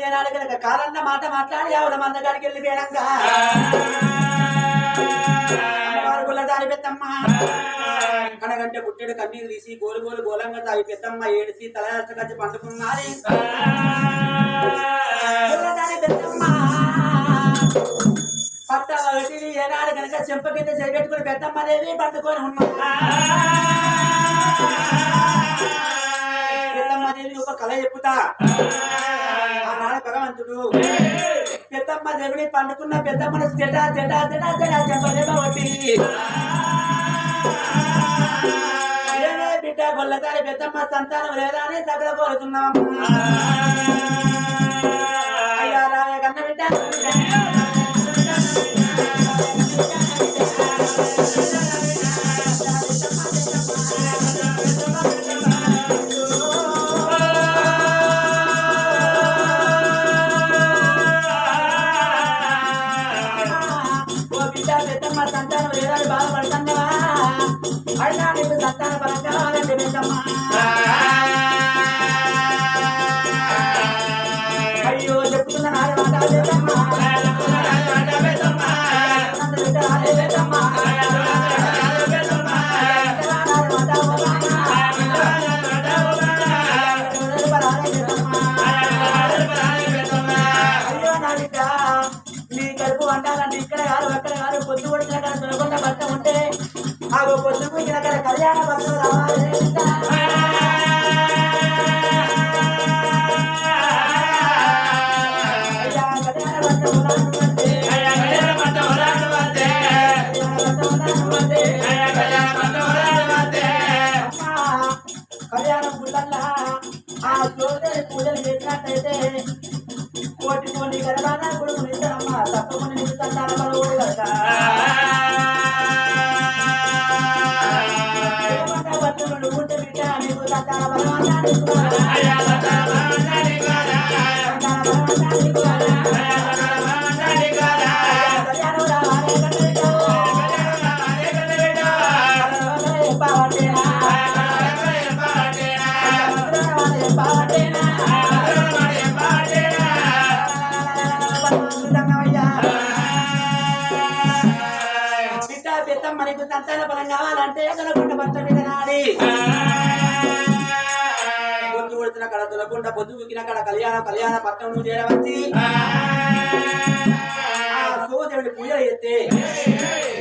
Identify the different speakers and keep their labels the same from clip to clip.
Speaker 1: ఏనాడు కనుక కారన్న మాట మాట్లాడి ఆవిడ మంద కాడికి వెళ్ళిపోయాక పెద్దమ్మ. కనగంటే పుట్టెడు కన్నీరు తీసి గోలు గోలు గోలంగా తాగి పెద్దమ్మ ఏడిసి తల కచ్చి పండుకున్నది. గుల్లదారి పెద్దమ్మ. పట్ట ఒకటి ఏనాడు కనుక చెంప కింద చేపెట్టుకుని పెద్దమ్మ దేవి పండుకొని ఉన్నా నేను ఒక కళ చెప్పుతా. ఆనాడు భగవంతుడు. పెద్దమ్మ దేవుని పండుకున్న పెద్దమ్మను చెట చెట చెట చెట చెప్పలేమ ఒకటి బిడ్డ గొల్లదారి పెద్దమ్మ సంతానం లేదా అని సగల కోరుతున్నాం. సంతానం లేదా అని బాధపడుతున్నావా అయినా నీకు సంతాన బలం కావాలంటే పెద్దమ్మ అయ్యో చెప్తున్నా నాయ కళ్యాణ భర్త రావాలి సంతాన బలమన్నా పొద్దు ఉకిన కడ కళ్యాణ కళ్యాణ పట్టణం నువ్వు చేరవచ్చి. సోదరుడి పూజ ఎత్తే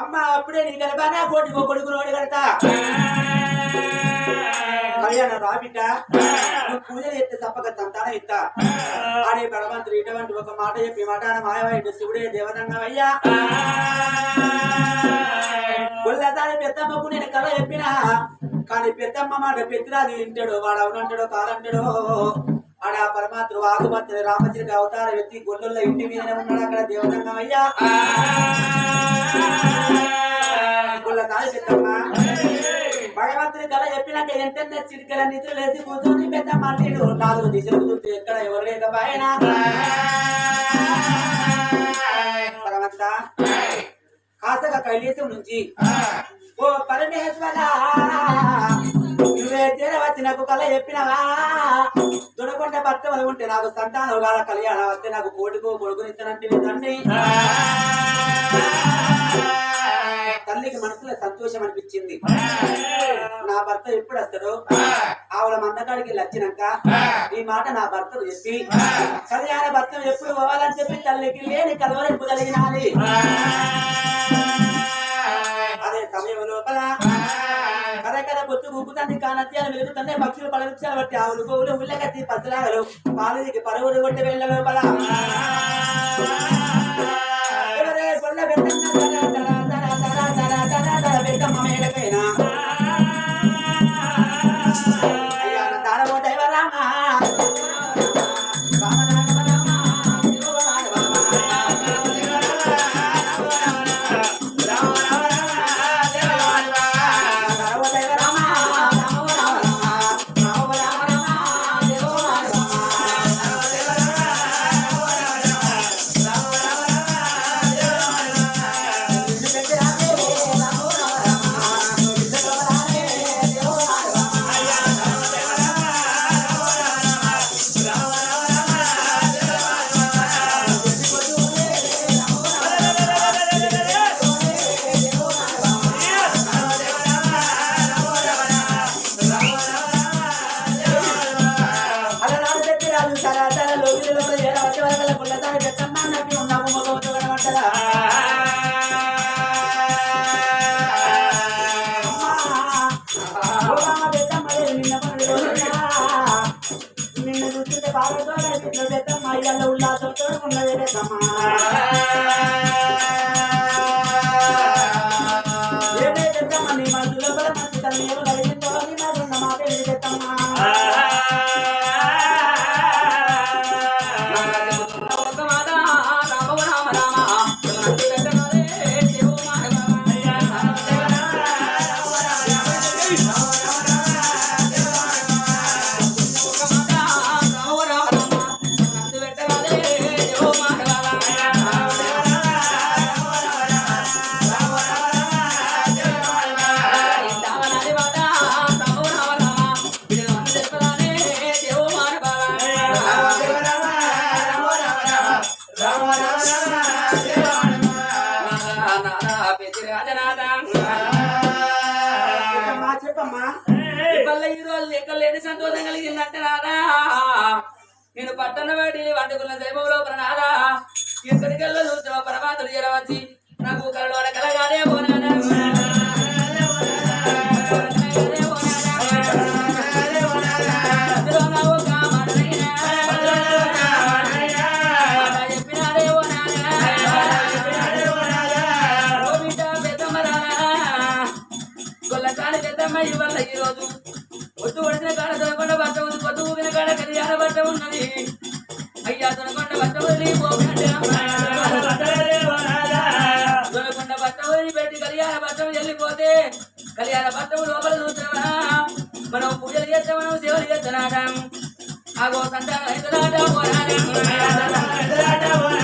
Speaker 1: అమ్మ అప్పుడే నీ గర్భాన కోటి కొడుకు రోడ్డు కడతా. కళ్యాణ రా బిడ్డ నువ్వు పూజ ఎత్తే తప్పక సంతానం ఇస్తా. ఆడే భగవంతుడు ఇటువంటి ఒక మాట చెప్పి మాట మాయవాయుడు శివుడే దేవదంగమయ్యా గుళ్ళదాని పెద్దమ్మకు నేను కళ చెప్పినా. కానీ పెద్దమ్మ మాట పెద్దరాజు వింటాడు వాడు అవునంటాడో కాదంటాడో. ఆడ ఆ పరమాత్ముడు ఆకుమత్తుడు రామచంద్ర అవతార వ్యక్తి గొల్లుల్లో ఇంటి మీదనే ఉన్నాడు అక్కడ దేవదంగమయ్యా గుళ్ళదాని పెద్దమ్మ భగవంతుని కళ చెప్పినాక ఎంతెంత చిరికల నిధులు లేచి కూర్చొని పెద్ద మళ్ళీడు నాలుగు దిశలు చూస్తే ఎక్కడ ఎవరు లేకపోయినా భగవంత కాసగా కైలేశం నుంచి ఓ పరమేశ్వర నువ్వే చేరవచ్చి నాకు కళ చెప్పినవా భర్త ఉంటే నాకు సంతానం కాల కళ్యాణం వస్తే నాకు కోటికో కొడుకునిస్తానంటే తండ్రి తల్లికి మనసులో సంతోషం అనిపించింది. నా భర్త ఎప్పుడు వస్తాడు? ఆవిడ మందకాడికి వచ్చినాక ఈ మాట నా భర్తకు చెప్పి కళ్యాణ భర్త ఎప్పుడు పోవాలని చెప్పి తల్లికి లేని కలవరింపు కలిగినాలి అదే సమయం లోపల కరకర బొత్తు ఊపుతాన్ని కానత్యాలు వెలుగుతున్నాయి పక్షులు పలవృక్షాలు బట్టి ఆవులు గోవులు ఉల్లగత్తి పచ్చలాగలు పాలదికి పరువులు కొట్టి వెళ్ళ లోపల. ఉన్నది
Speaker 2: నాదా. నేను పట్టణ వాడి వండుకున్న దైవం ప్రణాదా నాదా. చూసిన పరమాత్ముడు జరవచ్చి నాకు కలలోన కలగానే పోనాదా దొరకొండ పెట్టి కళ్యాణ బట్టం వెళ్ళిపోతే కళ్యాణ బట్టం లోపల చూస్తున్నావా మనం పూజలు చేస్తే మనం సేవలు చేస్తున్నాం ఆగో సంతానం అవుతుందాట పోరాడా సంతానం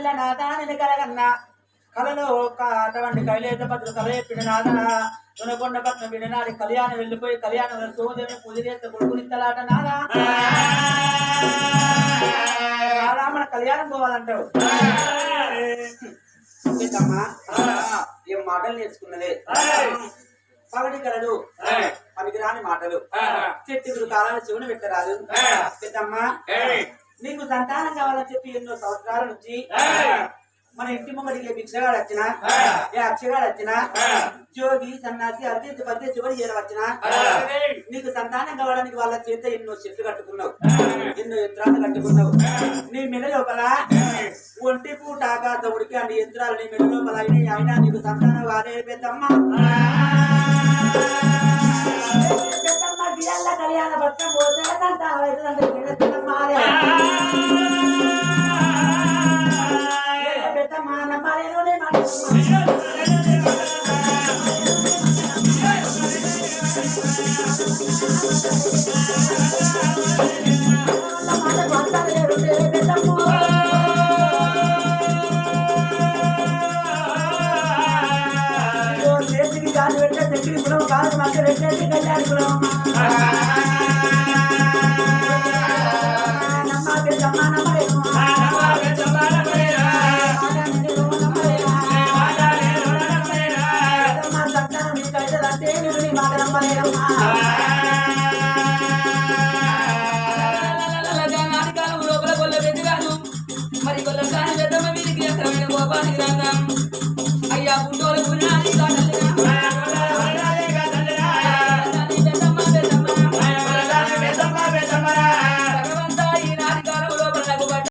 Speaker 1: మధ్యాహ్నం వెళ్ళ నాదా నేను కలగన్నా. కలలో ఒక అటువంటి కైలేత పత్రులు కల చెప్పిన నాదా తునకొండ పట్ల విననాడి కళ్యాణం వెళ్ళిపోయి కళ్యాణం సోదేవి పూజ చేస్తే కొడుకునిత్తలాట నాదా? మన కళ్యాణం పోవాలంటావు? ఏం మాటలు నేర్చుకున్నదే. పగటి కలలు పనికిరాని మాటలు. చెట్టు కాలాన్ని చెవును పెట్టరాదు. పెద్దమ్మా నీకు సంతానం కావాలని చెప్పి ఎన్నో సంవత్సరాల నుంచి మన ఇంటి ముంగడికి ఏ భిక్షగాడు వచ్చినా ఏ! అక్షగాడు వచ్చినా జోగి సన్నాసి అర్జెంట్ పద్య చివరి ఏర వచ్చినా నీకు సంతానం కావడానికి వాళ్ళ చేత ఎన్నో చెట్లు కట్టుకున్నావు ఎన్నో యంత్రాలు కట్టుకున్నావు. నీ మెడ లోపల ఒంటి పూట ఆకాశ ఉడికి అన్ని యంత్రాలు నీ మెడ లోపల అయినా నీకు సంతానం కాదే గియాల కళ్యాణ భక్తం పోతే సంతానం అవుతుందంటే పెద్దమ్మ అరే. పెద్దమ్మ నమ్మాలేను నీ మాట. చేతికి గాలి పెట్టే చెట్టుకి కులం కాదు మధ్య పెట్టేది కళ్యాణ కులం